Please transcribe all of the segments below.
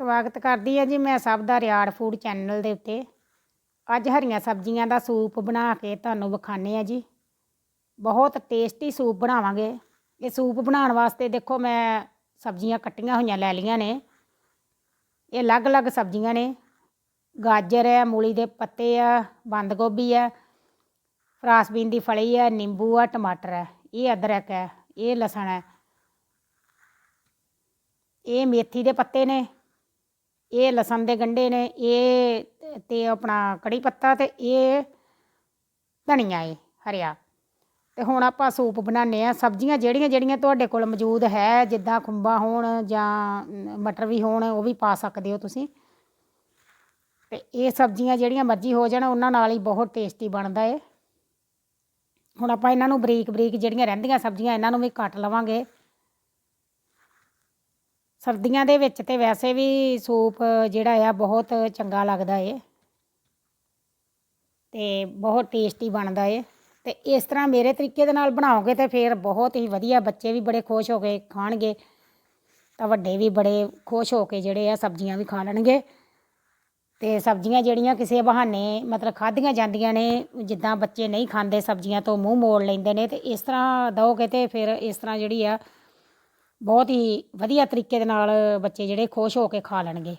ਸਵਾਗਤ ਕਰਦੀ ਹਾਂ ਜੀ ਮੈਂ ਸਭ ਦਾ ਰਿਆੜ ਫੂਡ ਚੈਨਲ ਦੇ ਉੱਤੇ। ਅੱਜ ਹਰੀਆਂ ਸਬਜ਼ੀਆਂ ਦਾ ਸੂਪ ਬਣਾ ਕੇ ਤੁਹਾਨੂੰ ਵਿਖਾਣੇ ਆ ਜੀ। ਬਹੁਤ ਟੇਸਟੀ ਸੂਪ ਬਣਾਵਾਂਗੇ। ਇਹ ਸੂਪ ਬਣਾਉਣ ਵਾਸਤੇ ਦੇਖੋ ਮੈਂ ਸਬਜ਼ੀਆਂ ਕੱਟੀਆਂ ਹੋਈਆਂ ਲੈ ਲਈਆਂ ਨੇ। ਇਹ ਅਲੱਗ-ਅਲੱਗ ਸਬਜ਼ੀਆਂ ਨੇ। ਗਾਜਰ ਹੈ, ਮੂਲੀ ਦੇ ਪੱਤੇ ਆ ਬੰਦ ਗੋਭੀ ਹੈ ਫਰਾਸਬੀਨ ਦੀ ਫਲੀ ਹੈ ਨਿੰਬੂ ਆ, ਟਮਾਟਰ ਹੈ ਇਹ ਅਦਰਕ ਹੈ ਇਹ ਲਸਣ ਹੈ ਇਹ ਮੇਥੀ ਦੇ ਪੱਤੇ ਨੇ। ਇਹ ਲਸਣ ਦੇ ਗੰਢੇ ਨੇ, ਇਹ ਤੇ ਆਪਣਾ ਕੜੀ ਪੱਤਾ ਤੇ ਇਹ ਧਨੀਆ ਏ, ਹਰਿਆ। ਤੇ ਹੁਣ ਆਪਾਂ ਸੂਪ ਬਣਾਉਂਦੇ ਆ ਸਬਜ਼ੀਆਂ ਜਿਹੜੀਆਂ ਜਿਹੜੀਆਂ ਤੁਹਾਡੇ ਕੋਲ ਮੌਜੂਦ ਹੈ, ਜਿੱਦਾਂ ਖੁੰਬਾ ਹੋਣ ਜਾਂ ਮਟਰ ਵੀ ਹੋਣ, ਉਹ ਵੀ ਪਾ ਸਕਦੇ ਹੋ ਤੁਸੀਂ। ਤੇ ਇਹ ਸਬਜ਼ੀਆਂ ਜਿਹੜੀਆਂ ਮਰਜ਼ੀ ਹੋ ਜਾਣ, ਉਹਨਾਂ ਨਾਲ ਹੀ ਬਹੁਤ ਟੇਸਟੀ ਬਣਦਾ ਏ। ਹੁਣ ਆਪਾਂ ਇਹਨਾਂ ਨੂੰ ਬਰੀਕ ਬਰੀਕ ਜਿਹੜੀਆਂ ਰਹਿੰਦੀਆਂ ਸਬਜ਼ੀਆਂ, ਇਹਨਾਂ ਨੂੰ ਵੀ ਕੱਟ ਲਵਾਂਗੇ। ਸਰਦੀਆਂ ਦੇ ਵਿੱਚ ਤੇ ਵੈਸੇ ਵੀ ਸੂਪ ਜਿਹੜਾ ਆ ਬਹੁਤ ਚੰਗਾ ਲੱਗਦਾ ਏ। ਤੇ ਬਹੁਤ ਟੇਸਟੀ ਬਣਦਾ ਏ। ਤੇ ਇਸ ਤਰ੍ਹਾਂ ਮੇਰੇ ਤਰੀਕੇ ਦੇ ਨਾਲ ਬਣਾਓਗੇ ਤੇ ਫਿਰ ਬਹੁਤ ਹੀ ਵਧੀਆ ਬੱਚੇ ਵੀ ਬੜੇ ਖੁਸ਼ ਹੋ ਕੇ ਖਾਣਗੇ। ਤਾਂ ਵੱਡੇ ਵੀ ਬੜੇ ਖੁਸ਼ ਹੋ ਕੇ ਜਿਹੜੇ ਆ ਸਬਜ਼ੀਆਂ ਵੀ ਖਾ ਲੈਣਗੇ। ਤੇ ਸਬਜ਼ੀਆਂ ਜਿਹੜੀਆਂ ਕਿਸੇ ਬਹਾਨੇ ਮਤਲਬ ਖਾਧੀਆਂ ਜਾਂਦੀਆਂ ਨੇ, ਜਿੱਦਾਂ ਬੱਚੇ ਨਹੀਂ ਖਾਂਦੇ ਸਬਜ਼ੀਆਂ ਤੋਂ ਮੂੰਹ ਮੋੜ ਲੈਂਦੇ ਨੇ, ਤੇ ਇਸ ਤਰ੍ਹਾਂ ਦਓਗੇ ਤੇ ਫਿਰ ਇਸ ਤਰ੍ਹਾਂ ਜਿਹੜੀ ਆ ਬਹੁਤ ਹੀ ਵਧੀਆ ਤਰੀਕੇ ਦੇ ਨਾਲ ਬੱਚੇ ਜਿਹੜੇ ਖੁਸ਼ ਹੋ ਕੇ ਖਾ ਲੈਣਗੇ।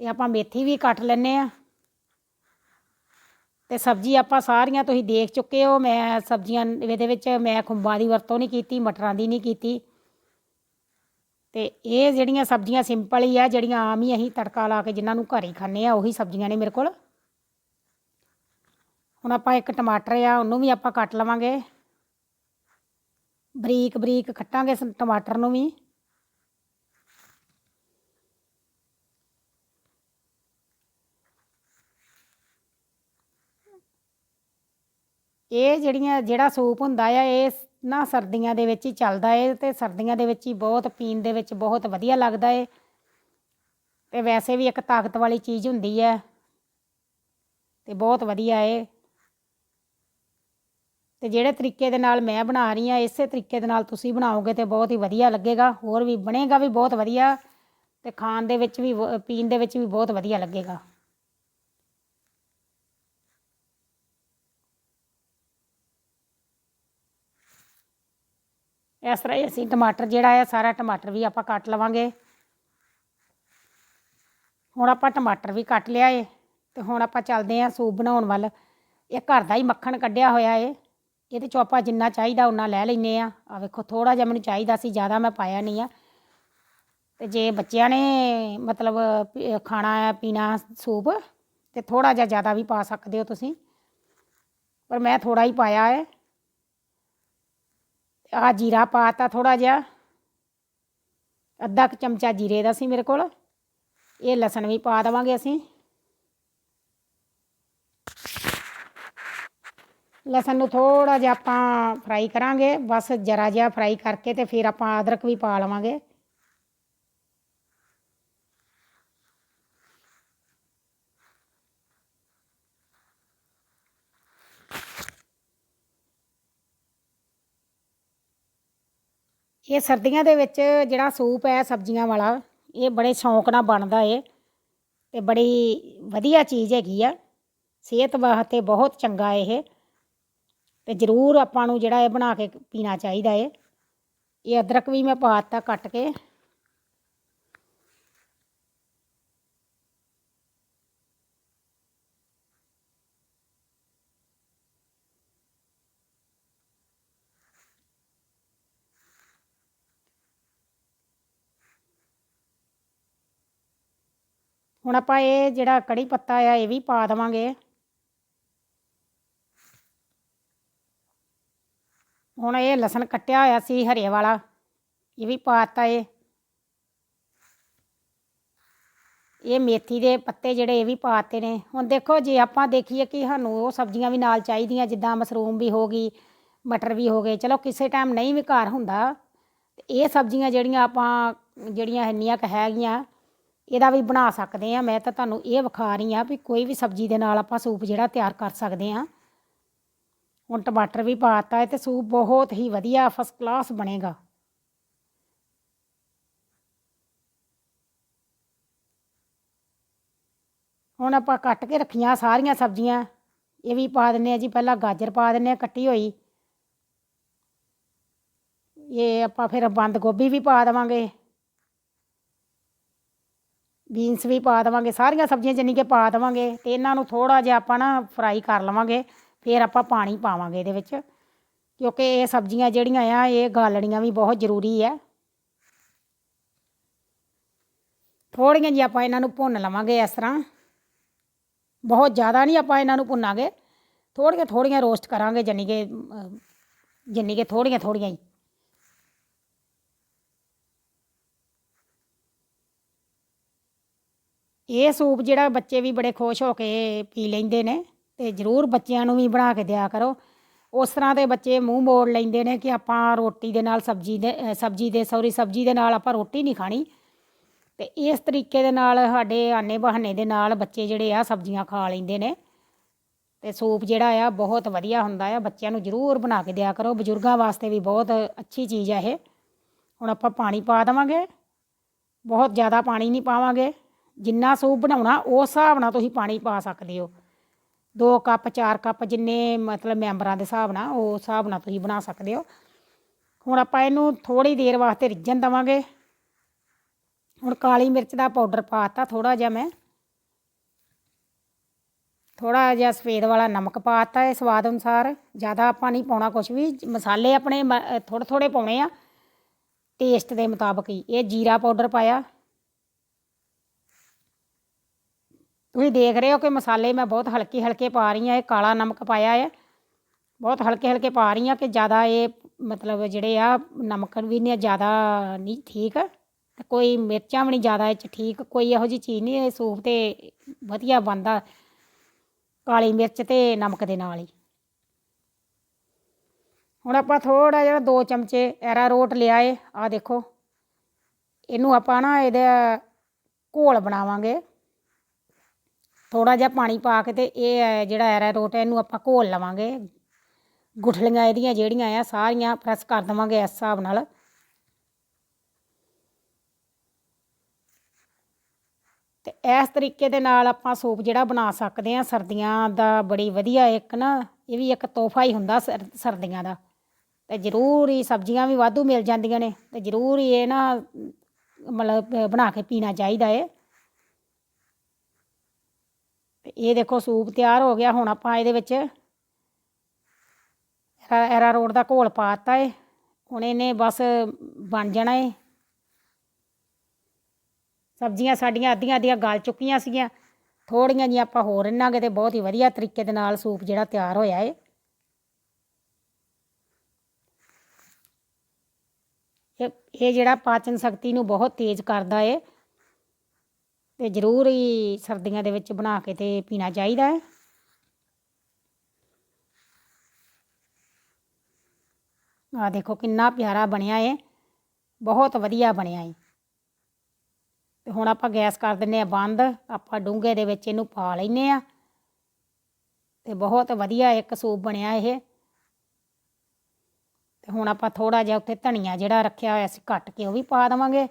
ਤੇ ਆਪਾਂ ਮੇਥੀ ਵੀ ਕੱਟ ਲੈਨੇ ਆ ਤੇ ਸਬਜ਼ੀ ਆਪਾਂ ਸਾਰੀਆਂ ਤੁਸੀਂ ਦੇਖ ਚੁੱਕੇ ਹੋ। ਮੈਂ ਸਬਜ਼ੀਆਂ ਇਹਦੇ ਵਿੱਚ ਮੈਂ ਖੁੰਬਾਂ ਦੀ ਵਰਤੋਂ ਨਹੀਂ ਕੀਤੀ, ਮਟਰਾਂ ਦੀ ਨਹੀਂ ਕੀਤੀ। ਤੇ ਇਹ ਜਿਹੜੀਆਂ ਸਬਜ਼ੀਆਂ ਸਿੰਪਲ ਹੀ ਆ, ਜਿਹੜੀਆਂ ਆਮ ਹੀ ਅਸੀਂ ਤੜਕਾ ਲਾ ਕੇ ਜਿਨ੍ਹਾਂ ਨੂੰ ਘਰ ਹੀ ਖਾਂਦੇ ਆ ਉਹੀ ਸਬਜ਼ੀਆਂ ਨੇ ਮੇਰੇ ਕੋਲ। ਹੁਣ ਆਪਾਂ ਇੱਕ ਟਮਾਟਰ ਆ, ਉਹਨੂੰ ਵੀ ਆਪਾਂ ਕੱਟ ਲਵਾਂਗੇ। ਬਰੀਕ ਬਰੀਕ ਕੱਟਾਂਗੇ ਟਮਾਟਰ ਨੂੰ ਵੀ। ਇਹ ਜਿਹੜੀਆਂ, ਜਿਹੜਾ ਸੂਪ ਹੁੰਦਾ ਆ, ਇਹ ਨਾ ਸਰਦੀਆਂ ਦੇ ਵਿੱਚ ਹੀ ਚੱਲਦਾ ਏ ਤੇ ਸਰਦੀਆਂ ਦੇ ਵਿੱਚ ਹੀ ਬਹੁਤ, ਪੀਣ ਦੇ ਵਿੱਚ ਬਹੁਤ ਵਧੀਆ ਲੱਗਦਾ ਏ। ਤੇ ਵੈਸੇ ਵੀ ਇੱਕ ਤਾਕਤ ਵਾਲੀ ਚੀਜ਼ ਹੁੰਦੀ ਹੈ ਤੇ ਬਹੁਤ ਵਧੀਆ ਏ। ਤੇ ਜਿਹੜੇ ਤਰੀਕੇ ਦੇ ਨਾਲ ਮੈਂ ਬਣਾ ਰਹੀ ਹਾਂ, ਇਸੇ ਤਰੀਕੇ ਦੇ ਨਾਲ ਤੁਸੀਂ ਬਣਾਓਗੇ ਤੇ ਬਹੁਤ ਹੀ ਵਧੀਆ ਲੱਗੇਗਾ। ਹੋਰ ਵੀ ਬਣੇਗਾ ਵੀ ਬਹੁਤ ਵਧੀਆ ਤੇ ਖਾਣ ਦੇ ਵਿੱਚ ਵੀ ਪੀਣ ਦੇ ਵਿੱਚ ਵੀ ਬਹੁਤ ਵਧੀਆ ਲੱਗੇਗਾ। ਇਸ ਤਰ੍ਹਾਂ ਅਸੀਂ ਟਮਾਟਰ ਜਿਹੜਾ ਆ, ਸਾਰਾ ਟਮਾਟਰ ਵੀ ਆਪਾਂ ਕੱਟ ਲਵਾਂਗੇ। ਹੁਣ ਆਪਾਂ ਟਮਾਟਰ ਵੀ ਕੱਟ ਲਿਆ ਏ ਤੇ ਹੁਣ ਆਪਾਂ ਚੱਲਦੇ ਆਂ ਸੂਪ ਬਣਾਉਣ ਵੱਲ। ਇਹ ਘਰ ਦਾ ਹੀ ਮੱਖਣ ਕੱਢਿਆ ਹੋਇਆ ਏ। ਇਹਦੇ ਚੋਂ ਆਪਾਂ ਜਿੰਨਾ ਚਾਹੀਦਾ ਉਹਨਾਂ ਲੈ ਲੈਨੇ ਆ। ਆ ਵੇਖੋ ਥੋੜਾ ਜਿਹਾ ਮੈਨੂੰ ਚਾਹੀਦਾ ਸੀ, ਜ਼ਿਆਦਾ ਮੈਂ ਪਾਇਆ ਨਹੀਂ ਆ। ਤੇ ਜੇ ਬੱਚਿਆਂ ਨੇ ਮਤਲਬ ਪੀ- ਖਾਣਾ ਹੈ ਪੀਣਾ ਸੂਪ, ਤੇ ਥੋੜਾ ਜਿਹਾ ਜ਼ਿਆਦਾ ਵੀ ਪਾ ਸਕਦੇ ਹੋ ਤੁਸੀਂ। ਪਰ ਮੈਂ ਥੋੜਾ ਹੀ ਪਾਇਆ ਹੈ। ਆ ਜੀਰਾ ਪਾਤਾ ਥੋੜਾ ਜਿਹਾ। ਅੱਧਾ ਕੁ ਚਮਚਾ ਜੀਰੇ ਦਾ ਸੀ ਮੇਰੇ ਕੋਲ। ਇਹ ਲਸਣ ਵੀ ਪਾ ਦੇਵਾਂਗੇ ਅਸੀਂ। ਲਸਣ ਨੂੰ ਥੋੜਾ ਜਿਹਾ ਆਪਾਂ ਫਰਾਈ ਕਰਾਂਗੇ, ਬਸ ਜਰਾ ਜਿਹਾ ਫਰਾਈ ਕਰਕੇ ਤੇ ਫਿਰ ਆਪਾਂ ਅਦਰਕ ਵੀ ਪਾ ਲਵਾਂਗੇ। ਇਹ ਸਰਦੀਆਂ ਦੇ ਵਿੱਚ ਜਿਹੜਾ ਸੂਪ ਹੈ, ਸਬਜ਼ੀਆਂ ਵਾਲਾ, ਇਹ ਬੜੇ ਸ਼ੌਂਕ ਨਾਲ ਬਣਦਾ ਏ ਤੇ ਬੜੀ ਵਧੀਆ ਚੀਜ਼ ਹੈਗੀ ਆ। ਸਿਹਤ ਵਾਸਤੇ ਬਹੁਤ ਚੰਗਾ ਇਹ। ਤੇ ਜ਼ਰੂਰ ਆਪਾਂ ਨੂੰ ਜਿਹੜਾ ਇਹ ਬਣਾ ਕੇ ਪੀਣਾ ਚਾਹੀਦਾ ਏ। ਇਹ ਅਦਰਕ ਵੀ ਮੈਂ ਪਾਤਾ ਕੱਟ ਕੇ। ਹੁਣ ਆਪਾਂ ਇਹ ਜਿਹੜਾ ਕੜੀ ਪੱਤਾ ਆ, ਇਹ ਵੀ ਪਾ ਦੇਵਾਂਗੇ। ਹੁਣ ਇਹ ਲਸਣ ਕੱਟਿਆ ਹੋਇਆ ਸੀ ਹਰੇ ਵਾਲਾ, ਇਹ ਵੀ ਪਾਤਾ ਇਹ। ਇਹ ਮੇਥੀ ਦੇ ਪੱਤੇ ਜਿਹੜੇ ਇਹ ਵੀ ਪਾਤੇ ਨੇ। ਹੁਣ ਦੇਖੋ ਜੇ ਆਪਾਂ ਦੇਖੀਏ ਕਿ ਸਾਨੂੰ ਉਹ ਸਬਜ਼ੀਆਂ ਵੀ ਨਾਲ ਚਾਹੀਦੀਆਂ, ਜਿੱਦਾਂ ਮਸ਼ਰੂਮ ਵੀ ਹੋ ਗਈ, ਮਟਰ ਵੀ ਹੋ ਗਏ, ਚਲੋ ਕਿਸੇ ਟਾਈਮ ਨਹੀਂ ਵੀ ਘਰ ਹੁੰਦਾ, ਤੇ ਇਹ ਸਬਜ਼ੀਆਂ ਜਿਹੜੀਆਂ ਆਪਾਂ, ਜਿਹੜੀਆਂ ਇੰਨੀਆਂ ਕ ਹੈਗੀਆਂ, ਇਹਦਾ ਵੀ ਬਣਾ ਸਕਦੇ ਆ ਮੈਂ ਤਾਂ ਤੁਹਾਨੂੰ ਇਹ ਵਿਖਾ ਰਹੀ ਆ ਵੀ ਕੋਈ ਵੀ ਸਬਜ਼ੀ ਦੇ ਨਾਲ ਆਪਾਂ ਸੂਪ ਜਿਹੜਾ ਤਿਆਰ ਕਰ ਸਕਦੇ ਆ ਹੁਣ ਟਮਾਟਰ ਵੀ ਪਾਤਾ ਹੈ ਤੇ ਸੂਪ ਬਹੁਤ ਹੀ ਵਧੀਆ ਫਸਟ ਕਲਾਸ ਬਣੇਗਾ। ਹੁਣ ਆਪਾਂ ਕੱਟ ਕੇ ਰੱਖੀਆਂ ਸਾਰੀਆਂ ਸਬਜ਼ੀਆਂ। ਇਹ ਵੀ ਪਾ ਦਿੰਨੇ ਆ ਜੀ, ਪਹਿਲਾਂ ਗਾਜਰ ਪਾ ਦਿੰਨੇ ਆ ਕੱਟੀ ਹੋਈ। ਇਹ ਆਪਾਂ ਫਿਰ ਬੰਦ ਗੋਭੀ ਵੀ ਪਾ ਦਵਾਂਗੇ। ਬੀਨਸ ਵੀ ਪਾ ਦਵਾਂਗੇ, ਸਾਰੀਆਂ ਸਬਜ਼ੀਆਂ ਜਿੰਨੀ ਕੇ ਪਾ ਦਵਾਂਗੇ ਤੇ ਇਹਨਾਂ ਨੂੰ ਥੋੜਾ ਜਿਹਾ ਆਪਾਂ ਨਾ ਫਰਾਈ ਕਰ ਲਵਾਂਗੇ। ਫਿਰ ਆਪਾਂ ਪਾਣੀ ਪਾਵਾਂਗੇ ਇਹਦੇ ਵਿੱਚ ਕਿਉਂਕਿ ਇਹ ਸਬਜ਼ੀਆਂ ਜਿਹੜੀਆਂ ਆ ਇਹ ਗਾਲਣੀਆਂ ਵੀ ਬਹੁਤ ਜ਼ਰੂਰੀ ਹੈ ਥੋੜੀਆਂ ਜਿਹਾ ਆਪਾਂ ਇਹਨਾਂ ਨੂੰ ਭੁੰਨ ਲਵਾਂਗੇ ਇਸ ਤਰ੍ਹਾਂ। ਬਹੁਤ ਜ਼ਿਆਦਾ ਨਹੀਂ ਆਪਾਂ ਇਹਨਾਂ ਨੂੰ ਭੁੰਨਾਂਗੇ। ਥੋੜੀਆਂ ਥੋੜੀਆਂ ਰੋਸਟ ਕਰਾਂਗੇ ਜਾਨੀ ਕਿ ਅਹ, ਜਾਨੀ ਕਿ ਥੋੜੀਆਂ ਥੋੜੀਆਂ ਹੀ। ਇਹ ਸੂਪ ਜਿਹੜਾ ਬੱਚੇ ਵੀ ਬੜੇ ਖੁਸ਼ ਹੋ ਕੇ ਪੀ ਲੈਂਦੇ ਨੇ। ਤੇ ਜ਼ਰੂਰ ਬੱਚਿਆਂ ਨੂੰ ਵੀ ਬਣਾ ਕੇ ਦਿਆ ਕਰੋ। ਉਸ ਤਰ੍ਹਾਂ ਦੇ ਬੱਚੇ ਮੂੰਹ ਮੋੜ ਲੈਂਦੇ ਨੇ ਕਿ ਆਪਾਂ ਰੋਟੀ ਦੇ ਨਾਲ ਸਬਜ਼ੀ ਦੇ ਸਬਜ਼ੀ ਦੇ ਸੌਰੀ ਸਬਜ਼ੀ ਦੇ ਨਾਲ ਆਪਾਂ ਰੋਟੀ ਨਹੀਂ ਖਾਣੀ। ਤੇ ਇਸ ਤਰੀਕੇ ਦੇ ਨਾਲ ਸਾਡੇ ਆਨੇ ਬਹਾਨੇ ਦੇ ਨਾਲ ਬੱਚੇ ਜਿਹੜੇ ਆ ਸਬਜ਼ੀਆਂ ਖਾ ਲੈਂਦੇ ਨੇ। ਤੇ ਸੂਪ ਜਿਹੜਾ ਆ ਬਹੁਤ ਵਧੀਆ ਹੁੰਦਾ ਆ। ਬੱਚਿਆਂ ਨੂੰ ਜ਼ਰੂਰ ਬਣਾ ਕੇ ਦਿਆ ਕਰੋ। ਬਜ਼ੁਰਗਾਂ ਵਾਸਤੇ ਵੀ ਬਹੁਤ ਅੱਛੀ ਚੀਜ਼ ਆ ਇਹ। ਹੁਣ ਆਪਾਂ ਪਾਣੀ ਪਾ ਦੇਵਾਂਗੇ। ਬਹੁਤ ਜ਼ਿਆਦਾ ਪਾਣੀ ਨਹੀਂ ਪਾਵਾਂਗੇ। ਜਿੰਨਾ ਸੂਪ ਬਣਾਉਣਾ, ਉਸ ਹਿਸਾਬ ਨਾਲ ਤੁਸੀਂ ਪਾਣੀ ਪਾ ਸਕਦੇ ਹੋ। ਦੋ ਕੱਪ, ਚਾਰ ਕੱਪ ਜਿੰਨੇ ਮਤਲਬ ਮੈਂਬਰਾਂ ਦੇ ਹਿਸਾਬ ਨਾਲ ਉਸ ਹਿਸਾਬ ਨਾਲ ਤੁਸੀਂ ਬਣਾ ਸਕਦੇ ਹੋ। ਹੁਣ ਆਪਾਂ ਇਹਨੂੰ ਥੋੜੀ ਦੇਰ ਵਾਸਤੇ ਰਿੱਝਣ ਦੇਵਾਂਗੇ। ਹੁਣ ਕਾਲੀ ਮਿਰਚ ਦਾ ਪਾਊਡਰ ਪਾਤਾ ਥੋੜਾ ਜਿਹਾ ਮੈਂ। ਥੋੜਾ ਜਿਹਾ ਸਫੇਦ ਵਾਲਾ ਨਮਕ ਪਾਤਾ ਹੈ ਸਵਾਦ ਅਨੁਸਾਰ। ਜ਼ਿਆਦਾ ਆਪਾਂ ਨਹੀਂ ਪਾਉਣਾ ਕੁਝ ਵੀ। ਮਸਾਲੇ ਆਪਣੇ ਥੋੜੇ ਥੋੜੇ ਪਾਉਣੇ ਆ। ਟੇਸਟ ਦੇ ਮੁਤਾਬਕ ਹੀ। ਇਹ ਜੀਰਾ ਪਾਊਡਰ ਪਾਇਆ। ਤੁਸੀਂ ਦੇਖ ਰਹੇ ਹੋ ਕਿ ਮਸਾਲੇ ਮੈਂ ਬਹੁਤ ਹਲਕੇ ਹਲਕੇ ਪਾ ਰਹੀ ਹਾਂ, ਇਹ ਕਾਲਾ ਨਮਕ ਪਾਇਆ ਹੈ। ਬਹੁਤ ਹਲਕੇ ਹਲਕੇ ਪਾ ਰਹੀ ਹਾਂ ਕਿ ਜ਼ਿਆਦਾ ਇਹ ਮਤਲਬ ਜਿਹੜੇ ਆ ਨਮਕ ਵੀ ਨਹੀਂ ਜ਼ਿਆਦਾ ਨਹੀਂ ਠੀਕ। ਤੇ ਕੋਈ ਮਿਰਚਾਂ ਵੀ ਨਹੀਂ ਜ਼ਿਆਦਾ ਇਹ ਚ ਠੀਕ, ਕੋਈ ਇਹੋ ਜਿਹੀ ਚੀਜ਼ ਨਹੀਂ, ਇਹ ਸੂਪ ਤੇ ਵਧੀਆ ਬਣਦਾ ਕਾਲੀ ਮਿਰਚ ਤੇ ਨਮਕ ਦੇ ਨਾਲ ਹੀ। ਹੁਣ ਆਪਾਂ ਥੋੜਾ ਜਿਹਾ ਦੋ ਚਮਚੇ ਐਰਾਰੋਟ ਲਿਆ ਏ ਆ ਦੇਖੋ। ਇਹਨੂੰ ਆਪਾਂ ਨਾ ਇਹਦਾ ਘੋਲ ਬਣਾਵਾਂਗੇ। ਥੋੜਾ ਜਿਹਾ ਪਾਣੀ ਪਾ ਕੇ ਤੇ ਇਹ ਜਿਹੜਾ ਐਰਾਰੋਟ ਹੈ, ਇਹਨੂੰ ਆਪਾਂ ਘੋਲ ਲਵਾਂਗੇ। ਗੁਠਲੀਆਂ ਇਹਦੀਆਂ ਜਿਹੜੀਆਂ ਆ, ਸਾਰੀਆਂ ਪ੍ਰੈਸ ਕਰ ਦੇਵਾਂਗੇ ਇਸ ਹਿਸਾਬ ਨਾਲ। ਤੇ ਇਸ ਤਰੀਕੇ ਦੇ ਨਾਲ ਆਪਾਂ ਸੂਪ ਜਿਹੜਾ ਬਣਾ ਸਕਦੇ ਆ ਸਰਦੀਆਂ ਦਾ, ਬੜੀ ਵਧੀਆ ਇੱਕ ਨਾ, ਇਹ ਵੀ ਇੱਕ ਤੋਹਫਾ ਹੀ ਹੁੰਦਾ ਸਰ- ਸਰਦੀਆਂ ਦਾ। ਤੇ ਜ਼ਰੂਰ ਹੀ ਸਬਜ਼ੀਆਂ ਵੀ ਵਾਧੂ ਮਿਲ ਜਾਂਦੀਆਂ ਨੇ, ਤੇ ਜ਼ਰੂਰ ਹੀ ਇਹ ਨਾ, ਮਤਲਬ, ਬਣਾ ਕੇ ਪੀਣਾ ਚਾਹੀਦਾ ਏ। ਇਹ ਦੇਖੋ ਸੂਪ ਤਿਆਰ ਹੋ ਗਿਆ, ਹੁਣ ਆਪਾਂ ਇਹਦੇ ਵਿੱਚ ਐਰਾ ਰੋਡ ਦਾ ਘੋਲ ਪਾਤਾ ਏ। ਹੁਣ ਇਹਨੇ ਬਸ ਬਣ ਜਾਣਾ ਏ। ਸਬਜ਼ੀਆਂ ਸਾਡੀਆਂ ਅੱਧੀਆਂ ਅੱਧੀਆਂ ਗਲ ਚੁੱਕੀਆਂ ਸੀਗੀਆਂ। ਥੋੜੀਆਂ ਜਿਹੀਆਂ ਆਪਾਂ ਹੋਰ ਰਿੰਨਾਂਗੇ ਤੇ ਬਹੁਤ ਹੀ ਵਧੀਆ ਤਰੀਕੇ ਦੇ ਨਾਲ ਸੂਪ ਜਿਹੜਾ ਤਿਆਰ ਹੋਇਆ ਏ। ਇਹ ਜਿਹੜਾ ਪਾਚਨ ਸ਼ਕਤੀ ਨੂੰ ਬਹੁਤ ਤੇਜ਼ ਕਰਦਾ ਏ। ਤੇ ਜ਼ਰੂਰ ਹੀ ਸਰਦੀਆਂ ਦੇ ਵਿੱਚ ਬਣਾ ਕੇ ਤੇ ਪੀਣਾ ਚਾਹੀਦਾ ਹੈ। ਆ ਦੇਖੋ ਕਿੰਨਾ ਪਿਆਰਾ ਬਣਿਆ ਏ ਬਹੁਤ ਵਧੀਆ ਬਣਿਆ ਏ ਤੇ ਹੁਣ ਆਪਾਂ ਗੈਸ ਕਰ ਦਿੰਨੇ ਆ ਬੰਦ। ਆਪਾਂ ਡੂੰਘੇ ਦੇ ਵਿੱਚ ਇਹਨੂੰ ਪਾ ਲੈਨੇ ਆ ਤੇ ਬਹੁਤ ਵਧੀਆ ਇੱਕ ਸੂਪ ਬਣਿਆ ਇਹ। ਤੇ ਹੁਣ ਆਪਾਂ ਥੋੜਾ ਜਿਹਾ ਉੱਤੇ ਧਨੀਆ ਜਿਹੜਾ ਰੱਖਿਆ ਹੋਇਆ ਸੀ, ਕੱਟ ਕੇ ਉਹ ਵੀ ਪਾ ਦੇਵਾਂਗੇ।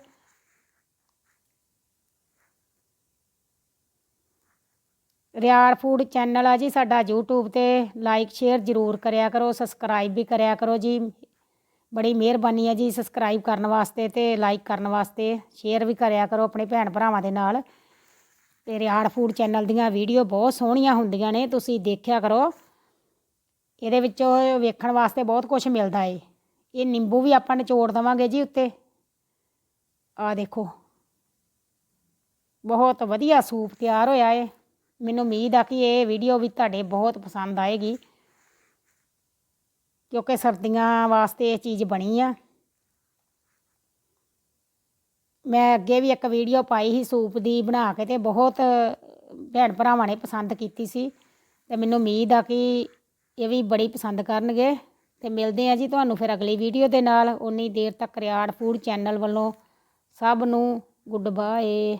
ਰਿਆੜ ਫੂਡ ਚੈਨਲ ਆ ਜੀ, ਸਾਡਾ YouTube ਤੇ ਲਾਈਕ ਸ਼ੇਅਰ ਜ਼ਰੂਰ ਕਰਿਆ ਕਰੋ ਸਬਸਕ੍ਰਾਈਬ ਵੀ ਕਰਿਆ ਕਰੋ ਜੀ। ਬੜੀ ਮਿਹਰਬਾਨੀ ਹੈ ਜੀ ਸਬਸਕ੍ਰਾਈਬ ਕਰਨ ਵਾਸਤੇ ਤੇ ਲਾਈਕ ਕਰਨ ਵਾਸਤੇ ਸ਼ੇਅਰ ਵੀ ਕਰਿਆ ਕਰੋ ਆਪਣੇ ਭੈਣ ਭਰਾਵਾਂ ਦੇ ਨਾਲ। ਤੇ ਰਿਆੜ ਫੂਡ ਚੈਨਲ ਦੀਆਂ ਵੀਡੀਓ ਬਹੁਤ ਸੋਹਣੀਆਂ ਹੁੰਦੀਆਂ ਨੇ, ਤੁਸੀਂ ਦੇਖਿਆ ਕਰੋ। ਇਹਦੇ ਵਿੱਚੋਂ ਵੇਖਣ ਵਾਸਤੇ ਬਹੁਤ ਕੁਝ ਮਿਲਦਾ ਏ। ਇਹ ਨਿੰਬੂ ਵੀ ਆਪਾਂ ਨਿਚੋੜ ਦਵਾਂਗੇ ਜੀ ਉੱਤੇ। ਆ ਦੇਖੋ। ਬਹੁਤ ਵਧੀਆ ਸੂਪ ਤਿਆਰ ਹੋਇਆ ਏ। ਮੈਨੂੰ ਉਮੀਦ ਆ ਕਿ ਇਹ ਵੀਡੀਓ ਵੀ ਤੁਹਾਡੇ ਬਹੁਤ ਪਸੰਦ ਆਏਗੀ। ਕਿਉਂਕਿ ਸਰਦੀਆਂ ਵਾਸਤੇ ਇਹ ਚੀਜ਼ ਬਣੀ ਆ। ਮੈਂ ਅੱਗੇ ਵੀ ਇੱਕ ਵੀਡੀਓ ਪਾਈ ਸੀ ਸੂਪ ਦੀ ਬਣਾ ਕੇ ਤੇ ਬਹੁਤ ਭੈਣ ਭਰਾਵਾਂ ਨੇ ਪਸੰਦ ਕੀਤੀ ਸੀ। ਤੇ ਮੈਨੂੰ ਉਮੀਦ ਆ ਕਿ ਇਹ ਵੀ ਬੜੀ ਪਸੰਦ ਕਰਨਗੇ। ਤੇ ਮਿਲਦੇ ਆ ਜੀ ਤੁਹਾਨੂੰ ਫਿਰ ਅਗਲੀ ਵੀਡੀਓ ਦੇ ਨਾਲ। ਉਨੀ ਦੇਰ ਤੱਕ ਰਿਆੜ ਫੂਡ ਚੈਨਲ ਵੱਲੋਂ। ਸਭ ਨੂੰ ਗੁੱਡ ਬਾਏ।